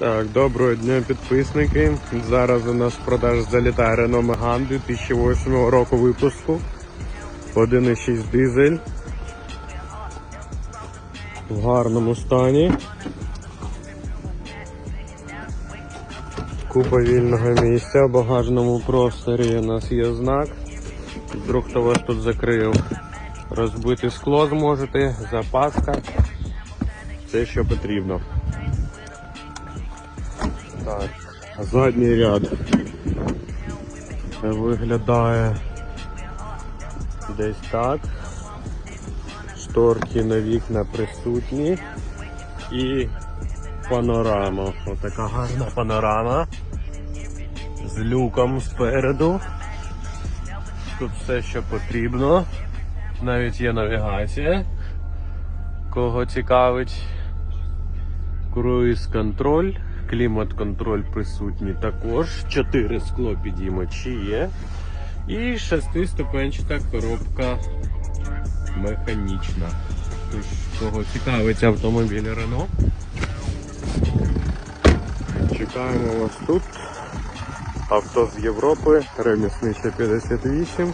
Так, доброго дня, підписники. Зараз у нас в продаж залітає Renault Megane 2008 року випуску. 1,6 дизель. В гарному стані. Купа вільного місця. В багажному просторі у нас є знак. Вдруг хто вас тут закрив. Розбити скло зможете, запаска. Все, що потрібно. Так, задній ряд виглядає десь так. Шторки на вікна присутні і панорама. Отака гарна панорама з люком спереду. Тут все, що потрібно. Навіть є навігація. Кого цікавить. Круїз контроль, клімат контроль присутній також. 4 скло підіймачі є. І шестиступенчата коробка механічна. Тож, кого цікавить автомобіль Renault. Чекаємо вас тут. Авто з Європи, реміснича 58.